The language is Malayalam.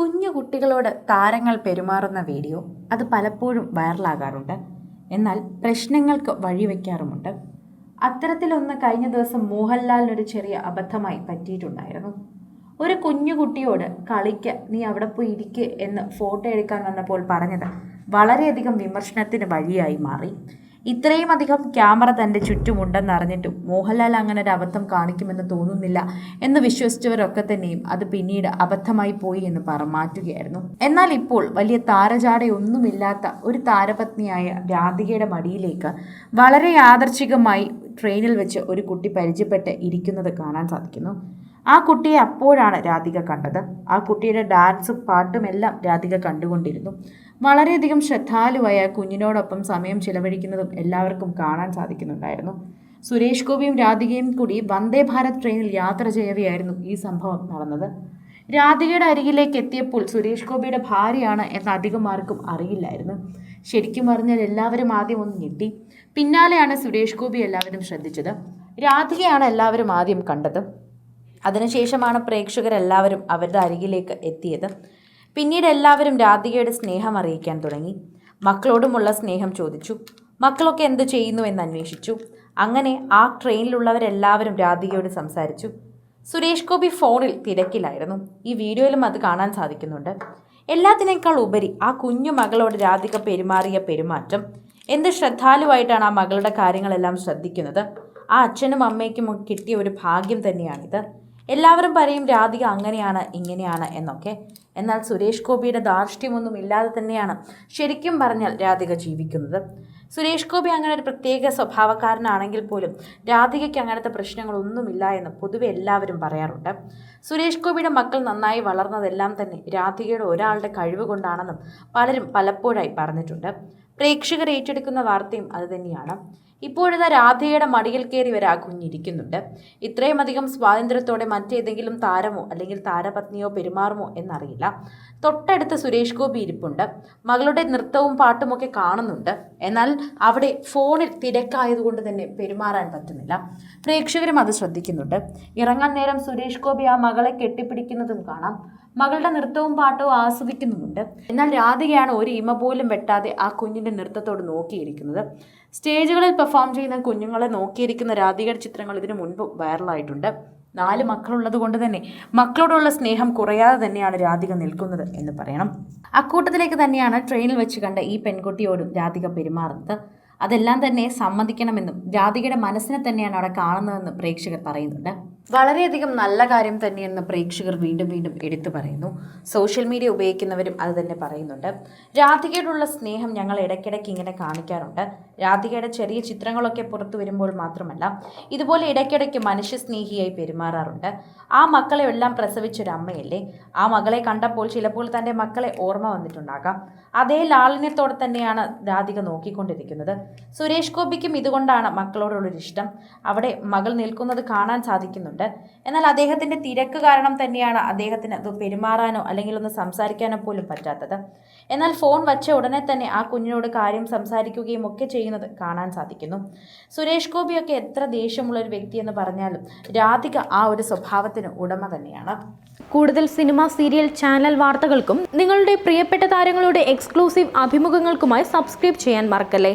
കുഞ്ഞു കുട്ടികളോട് താരങ്ങൾ പെരുമാറുന്ന വീഡിയോ അത് പലപ്പോഴും വൈറലാകാറുണ്ട്. എന്നാൽ പ്രശ്നങ്ങൾക്ക് വഴിവെക്കാറുമുണ്ട് അത്തരത്തിലൊന്ന് കഴിഞ്ഞ ദിവസം മോഹൻലാലിനൊരു ചെറിയ അബദ്ധമായി പറ്റിയിട്ടുണ്ടായിരുന്നു. ഒരു കുഞ്ഞു കുട്ടിയോട് കളിക്ക് നീ അവിടെ പോയി ഇരിക്ക് എന്ന് ഫോട്ടോ എടുക്കാൻ വന്നപ്പോൾ പറഞ്ഞത് വളരെയധികം വിമർശനത്തിന് വഴിയായി മാറി. ഇത്രയും അധികം ക്യാമറ തന്റെ ചുറ്റുമുണ്ടെന്ന് അറിഞ്ഞിട്ടും മോഹൻലാൽ അങ്ങനെ ഒരു അബദ്ധം കാണിക്കുമെന്ന് തോന്നുന്നില്ല എന്ന് വിശ്വസിച്ചവരൊക്കെ തന്നെയും അത് പിന്നീട് അബദ്ധമായി പോയി എന്ന് പറമാറ്റുകയായിരുന്നു എന്നാൽ ഇപ്പോൾ വലിയ താരജാടയൊന്നുമില്ലാത്ത ഒരു താരപത്നിയായ രാധികയുടെ മടിയിലേക്ക് വളരെ യാദർച്ഛികമായി ട്രെയിനിൽ വെച്ച് ഒരു കുട്ടി പരിചയപ്പെട്ട് ഇരിക്കുന്നത് കാണാൻ സാധിക്കുന്നു. ആ കുട്ടിയെ അപ്പോഴാണ് രാധിക കണ്ടത്. ആ കുട്ടിയുടെ ഡാൻസും പാട്ടുമെല്ലാം രാധിക കണ്ടുകൊണ്ടിരുന്നു. വളരെയധികം ശ്രദ്ധാലുവായ കുഞ്ഞിനോടൊപ്പം സമയം ചിലവഴിക്കുന്നതും എല്ലാവർക്കും കാണാൻ സാധിക്കുന്നുണ്ടായിരുന്നു. സുരേഷ് ഗോപിയും രാധികയും കൂടി വന്ദേ ഭാരത് ട്രെയിനിൽ യാത്ര ചെയ്യവെയായിരുന്നു ഈ സംഭവം നടന്നത്. രാധികയുടെ അരികിലേക്ക് എത്തിയപ്പോൾ സുരേഷ് ഗോപിയുടെ ഭാര്യയാണ് എന്ന് അധികം ആർക്കും അറിയില്ലായിരുന്നു. ശരിക്കും പറഞ്ഞാൽ എല്ലാവരും ആദ്യം ഒന്ന് ഞെട്ടി. പിന്നാലെയാണ് സുരേഷ് ഗോപി എല്ലാവരും ശ്രദ്ധിച്ചത്. രാധികയാണ് എല്ലാവരും ആദ്യം കണ്ടത്. അതിനുശേഷമാണ് പ്രേക്ഷകരെല്ലാവരും അവരുടെ അരികിലേക്ക് എത്തിയത്. പിന്നീട് എല്ലാവരും രാധികയുടെ സ്നേഹം അറിയിക്കാൻ തുടങ്ങി. മക്കളോടുമുള്ള സ്നേഹം ചോദിച്ചു. മക്കളൊക്കെ എന്ത് ചെയ്യുന്നു എന്ന് അന്വേഷിച്ചു. അങ്ങനെ ആ ട്രെയിനിലുള്ളവരെല്ലാവരും രാധികയോട് സംസാരിച്ചു. സുരേഷ് ഗോപി ഫോണിൽ തിരക്കിലായിരുന്നു. ഈ വീഡിയോയിലും അത് കാണാൻ സാധിക്കുന്നുണ്ട്. എല്ലാത്തിനേക്കാൾ ഉപരി ആ കുഞ്ഞു മകളോട് രാധിക പെരുമാറിയ പെരുമാറ്റം. എന്ത് ശ്രദ്ധാലുവായിട്ടാണ് ആ മകളുടെ കാര്യങ്ങളെല്ലാം ശ്രദ്ധിക്കുന്നത്? ആ അച്ഛനും അമ്മയ്ക്കും കിട്ടിയ ഒരു ഭാഗ്യം തന്നെയാണിത്. എല്ലാവരും പറയും രാധിക അങ്ങനെയാണ് ഇങ്ങനെയാണ് എന്നൊക്കെ. എന്നാൽ സുരേഷ് ഗോപിയുടെ ധാർഷ്ട്യമൊന്നും ഇല്ലാതെ തന്നെയാണ് ശരിക്കും പറഞ്ഞാൽ രാധിക ജീവിക്കുന്നത്. സുരേഷ് ഗോപി അങ്ങനെ ഒരു പ്രത്യേക സ്വഭാവക്കാരനാണെങ്കിൽ പോലും രാധികയ്ക്ക് അങ്ങനത്തെ പ്രശ്നങ്ങളൊന്നുമില്ല എന്ന് പൊതുവെ എല്ലാവരും പറയാറുണ്ട്. സുരേഷ് ഗോപിയുടെ മക്കൾ നന്നായി വളർന്നതെല്ലാം തന്നെ രാധികയുടെ ഒരാളുടെ കഴിവ് കൊണ്ടാണെന്നും പലരും പലപ്പോഴായി പറഞ്ഞിട്ടുണ്ട്. പ്രേക്ഷകർ ഏറ്റെടുക്കുന്ന വാർത്തയും അതുതന്നെയാണ് ഇപ്പോഴിതാ രാധയുടെ മടിയിൽ കയറി വരെ ആ കുഞ്ഞിരിക്കുന്നുണ്ട്. ഇത്രയും അധികം സ്വാതന്ത്ര്യത്തോടെ മറ്റേതെങ്കിലും താരമോ അല്ലെങ്കിൽ താരപത്നിയോ പെരുമാറുമോ എന്നറിയില്ല. തൊട്ടടുത്ത് സുരേഷ് ഗോപി ഇരിപ്പുണ്ട്. മകളുടെ നൃത്തവും പാട്ടുമൊക്കെ കാണുന്നുണ്ട്. എന്നാൽ അവിടെ ഫോണിൽ തിരക്കായതുകൊണ്ട് തന്നെ പെരുമാറാൻ പറ്റുന്നില്ല. പ്രേക്ഷകരും അത് ശ്രദ്ധിക്കുന്നുണ്ട്. ഇറങ്ങാൻ നേരം സുരേഷ് ഗോപി ആ മകളെ കെട്ടിപ്പിടിക്കുന്നതും കാണാം. മകളുടെ നൃത്തവും പാട്ടവും ആസ്വദിക്കുന്നുമുണ്ട്. എന്നാൽ രാധികയാണ് ഒരു ഇമ പോലും വെട്ടാതെ ആ കുഞ്ഞിന്റെ നൃത്തത്തോട് നോക്കിയിരിക്കുന്നത്. സ്റ്റേജുകളിൽ പെർഫോം ചെയ്യുന്ന കുഞ്ഞുങ്ങളെ നോക്കിയിരിക്കുന്ന രാധികയുടെ ചിത്രങ്ങൾ ഇതിനു മുൻപ് വൈറലായിട്ടുണ്ട്. നാല് മക്കളുള്ളത് കൊണ്ട് തന്നെ മക്കളോടുള്ള സ്നേഹം കുറയാതെ തന്നെയാണ് രാധിക നിൽക്കുന്നത് എന്ന് പറയണം. അക്കൂട്ടത്തിലേക്ക് തന്നെയാണ് ട്രെയിനിൽ വെച്ച് കണ്ട ഈ പെൺകുട്ടിയോടും രാധിക പെരുമാറുന്നത്. അതെല്ലാം തന്നെ സമ്മതിക്കണമെന്നും രാധികയുടെ മനസ്സിനെ തന്നെയാണ് അവിടെ കാണുന്നതെന്നും പ്രേക്ഷകർ പറയുന്നുണ്ട്. വളരെയധികം നല്ല കാര്യം തന്നെയെന്ന് പ്രേക്ഷകർ വീണ്ടും വീണ്ടും എടുത്തു പറയുന്നു. സോഷ്യൽ മീഡിയ ഉപയോഗിക്കുന്നവരും അത് തന്നെ പറയുന്നുണ്ട്. രാധികയോടുള്ള സ്നേഹം ഞങ്ങൾ ഇടയ്ക്കിടയ്ക്ക് ഇങ്ങനെ കാണിക്കാറുണ്ട്. രാധികയുടെ ചെറിയ ചിത്രങ്ങളൊക്കെ പുറത്തു വരുമ്പോൾ മാത്രമല്ല ഇതുപോലെ ഇടയ്ക്കിടയ്ക്ക് മനുഷ്യസ്നേഹിയായി പെരുമാറാറുണ്ട്. ആ മക്കളെ എല്ലാം പ്രസവിച്ചൊരു അമ്മയല്ലേ? ആ മകളെ കണ്ടപ്പോൾ ചിലപ്പോൾ തന്റെ മക്കളെ ഓർമ്മ വന്നിട്ടുണ്ടാകാം. അതേ ലാളിന്യത്തോടെ തന്നെയാണ് രാധിക നോക്കിക്കൊണ്ടിരിക്കുന്നത്. സുരേഷ് ഗോപിക്കും ഇതുകൊണ്ടാണ് മക്കളോടുള്ളൊരു ഇഷ്ടം അവിടെ മകൾ നിൽക്കുന്നത് കാണാൻ സാധിക്കുന്നുണ്ട്. എന്നാൽ അദ്ദേഹത്തിന്റെ തിരക്ക് കാരണം തന്നെയാണ് അദ്ദേഹത്തിന് അത് പെരുമാറാനോ അല്ലെങ്കിൽ ഒന്ന് സംസാരിക്കാനോ പോലും പറ്റാത്തത്. എന്നാൽ ഫോൺ വച്ച ഉടനെ തന്നെ ആ കുഞ്ഞിനോട് കാര്യം സംസാരിക്കുകയും ഒക്കെ ചെയ്യുന്നത് കാണാൻ സാധിക്കുന്നു. സുരേഷ് ഗോപിയൊക്കെ എത്ര ദേഷ്യമുള്ള ഒരു വ്യക്തിയെന്ന് പറഞ്ഞാലും രാധിക ആ ഒരു സ്വഭാവത്തിന് ഉടമ തന്നെയാണ്. കൂടുതൽ സിനിമ സീരിയൽ ചാനൽ വാർത്തകൾക്കും നിങ്ങളുടെ പ്രിയപ്പെട്ട താരങ്ങളുടെ എക്സ്ക്ലൂസീവ് അഭിമുഖങ്ങൾക്കുമായി സബ്സ്ക്രൈബ് ചെയ്യാൻ മറക്കല്ലേ?